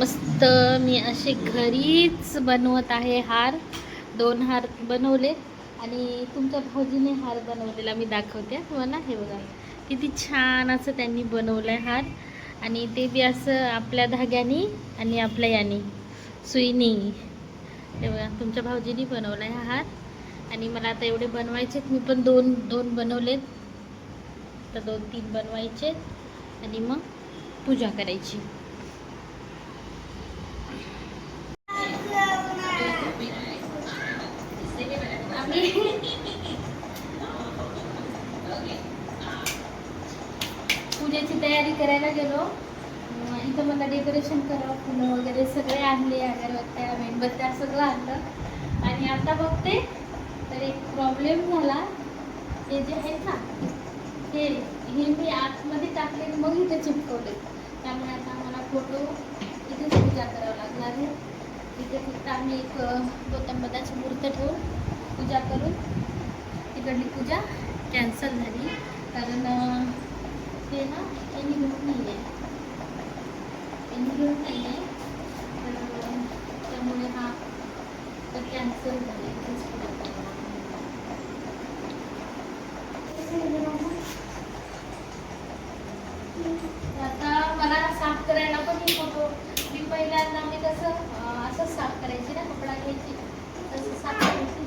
मस्त मी असे घरीच बनवत आहे हार. दोन हार बनवले आणि तुमच्या भाऊजीने हार बनवलेला मी दाखवते. हो तुम्हाला हे बघा. किती छान असं त्यांनी बनवलं आहे हार. आणि ते बी असं आपल्या धाग्यानी आणि आपल्या यानी. सुईनी. हे बघा तुमच्या भाऊजीनी बनवला आहे हार. आणि मला आता एवढे बनवायचेत. मी पण दोन दोन बनवलेत. तर दोन तीन बनवायचे आणि मग पूजा करायची. पूजेची तयारी करायला गेलो. इथं मला डेकोरेशन करावं फुलं वगैरे सगळे आणले अगरबत्त्या मेणबत्त्या सगळं आणलं. आणि आता बघते तर एक प्रॉब्लेम झाला. हे जे आहेत ना हे हे मी आतमध्ये टाकले मग इथे चिपकवले त्यामुळे आता आम्हाला फोटो इथेच पूजा करावं लागणार आहे. तिथे फक्त आम्ही एक अं, गौतम मूर्त ठेवून पूजा करून तिकडली पूजा कॅन्सल झाली. कारण ते ना त्यांनी घेऊन नाही आहे त्यांनी घेऊन नाही आहे तर त्यामुळे हा तर कॅन्सल झाला. इथेच पूजा करावं. आता मला साफ करायला पण येत फोटो मी पहिल्यांदा मी तसं असंच असं साफ करायची ना कपडा घ्यायची. तसं साफ करायची.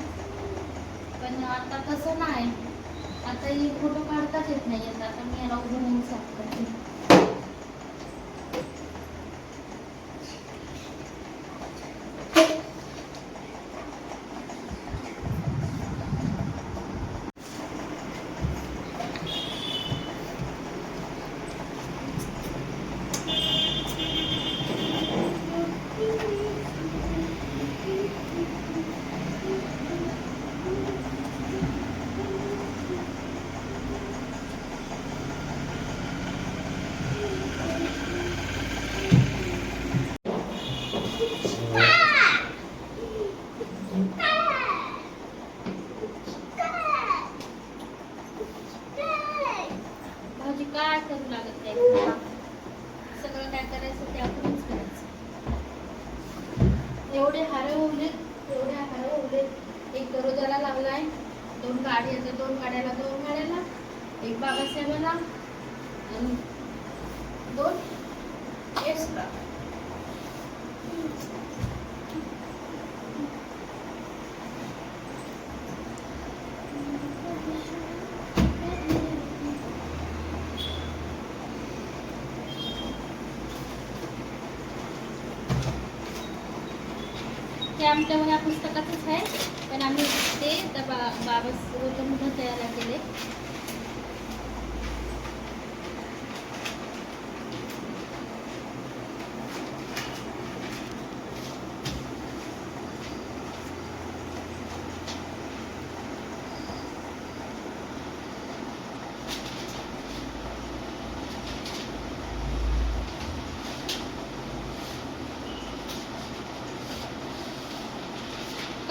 पण आता तसं नाही. आता हे फोटो काढताच येत नाही. आता मी याला उभं साफ करते भाजी काय करू लागत नाही सगळं काय करायचं ते आपणच करायचं एवढे हार उरलेत एवढे हार एक दरोजाला लावलाय दोन गाडी येतात दोन गाड्याला दोन गाड्याला. एक बाबासाहेबाला आणि दोन एक्स्ट्रा हे आमच्या या पुस्तकातच आहे पण आम्ही ते त्या बा बाबा तयार केले.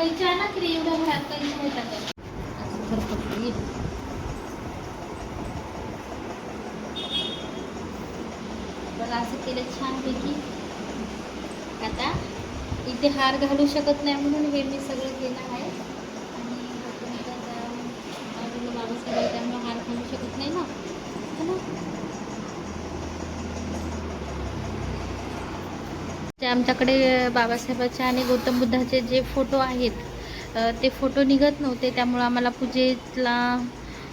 कैच्या ना की एवढ्या भरात कैच्या येतात असं. बघा असं केलं छानपैकी. आता इथे हार घालू शकत नाही म्हणून हे मी सगळं केलं आहे आणि आता बाजूला बाबासाहेब आहे, त्यामुळे हार घालू शकत नाही ना है ना ते आमच्याकडे बाबासाहेबाचे आणि गौतम बुद्धाचे जे फोटो आहेत ते फोटो निघत नव्हते त्यामुळं आम्हाला पूजेतला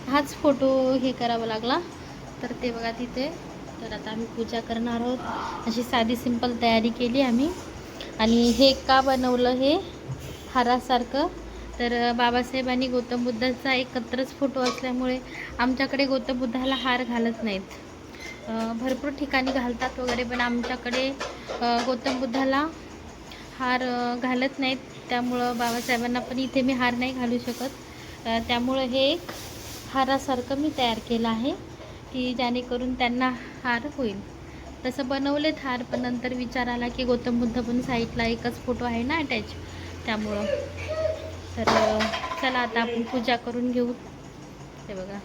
हाच फोटो हे करावा लागला. तर ते बघा तिथे. तर आता आम्ही पूजा करणार आहोत. अशी साधी सिंपल तयारी केली आम्ही. आणि हे का बनवलं हे? हारासारखं. तर बाबासाहेब आणि गौतम बुद्धाचा एकत्रच फोटो असल्यामुळे आमच्याकडे गौतम बुद्धाला हार घालत नाहीत. भरपूर ठिकाणी घालतात वगैरे पण आमच्याकडे गौतम बुद्धाला हार घालत नाहीत. त्यामुळं बाबासाहेबांना पण इथे मी हार नाही घालू शकत. त्यामुळं हे एक हारासारखं मी तयार केलं आहे की जेणेकरून त्यांना हार होईल. तसं बनवलेत हार पण नंतर विचार आला की गौतम बुद्ध पण साईडला एकच फोटो आहे ना अटॅच त्यामुळं. तर चला आता आपण पूजा करून घेऊ. ते बघा.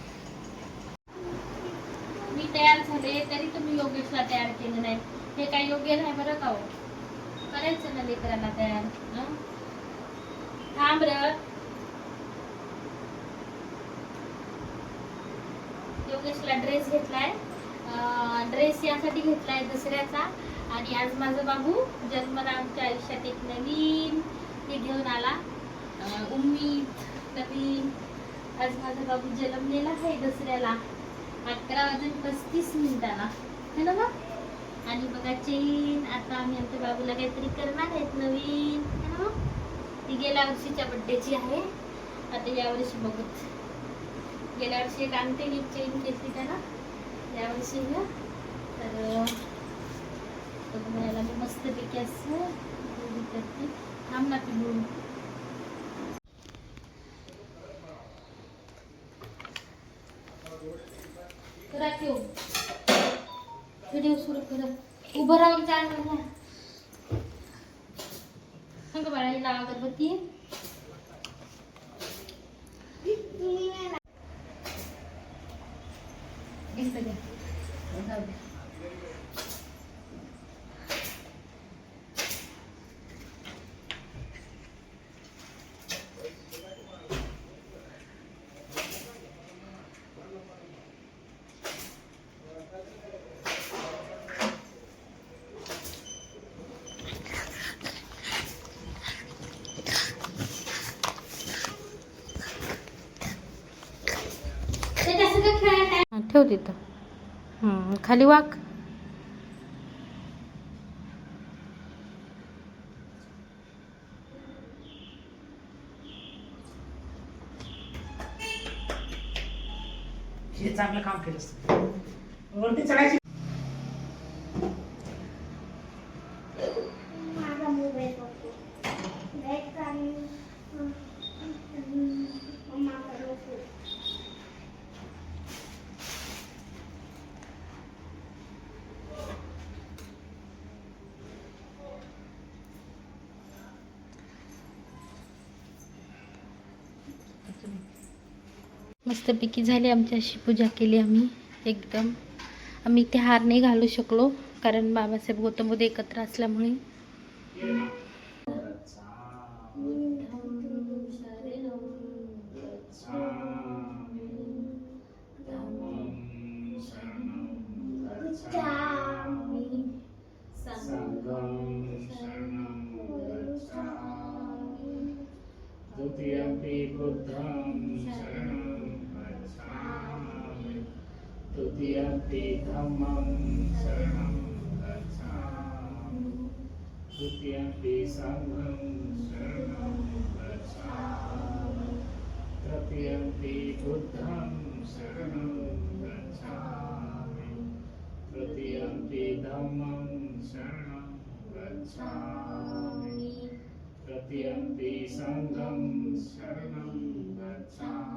तयार झाले तरी तुम्ही योगेशला तयार केले नाही. हे काही योग्य नाही बरं का हो? करायचं ना लेकरांना तयार थांब योगेशला ड्रेस घेतलाय. ड्रेस यासाठी घेतलाय दसऱ्याचा. आणि आज माझा बाबू जन्मला आमच्या आयुष्यात एक नवीन हे घेऊन आला. उम्मीद नवीन. आज माझा बाबू जन्मलेला आहे दसऱ्याला. अकरा वाजून पस्तीस मिनिटाला. है ना मग? आणि बघा चेन आता आम्ही आमच्या बाबूला काहीतरी करणार आहेत नवीन. है ना मग? ती गेल्या वर्षीच्या बड्डेची आहे. आता यावर्षी बघत. गेल्या वर्षी एक आणते एक चेन घेतली त्याला. यावर्षी ना तर बघायला बघ मी मस्तपैकी असं करते. थांब ना पिलू करा ठेव व्हिडिओ सुरू कर उभं राहून चालणार ना सांग बाळा हिला अगरबत्ती इथं घे. जाऊ दे. त्याच्या सगळं खेळायला हा, ठेव तिथं. खाली वाक. हे चांगलं काम केलं वरती चढायची माझा मोबाईल बघतो लाइट आणि मम्माकडे बघतो मस्तपैकी झाली आमची अशी पूजा केली आम्ही एकदम. आम्ही ते हार नाही घालू शकलो कारण बाबासाहेब गौतम बुद्ध एकत्र असल्यामुळे. तृतीयम्पि सङ्घं शरणं गच्छामि तृतीयम्पि बुद्धं शरणं गच्छामि. तृतीयम्पि धम्मं शरणं गच्छामि तृतीयम्पि सङ्घं शरणं गच्छामि.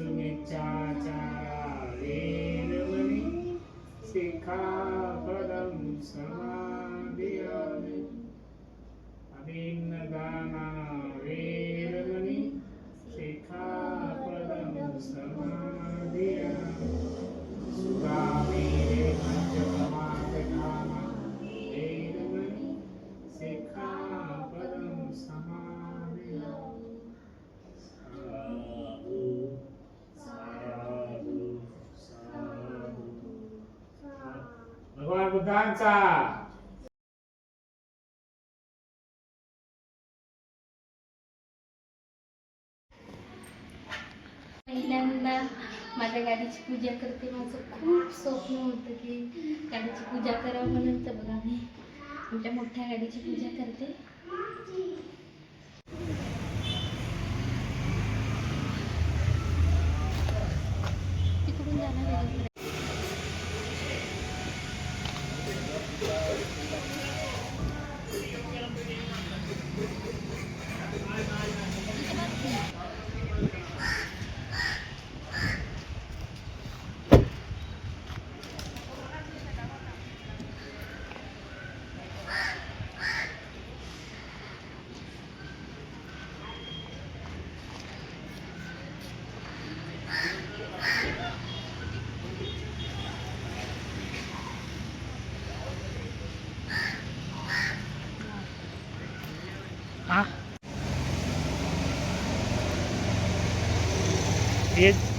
कामेषु मिच्छाचारा शिखापदं समा दोघांचा. पहिल्यांदा माझ्या गाडीची पूजा करते. माझं खूप स्वप्न होत की गाडीची पूजा करावं म्हणून तर बघा मी आमच्या मोठ्या गाडीची पूजा करते. तिकडून जाणार มาเอ็ด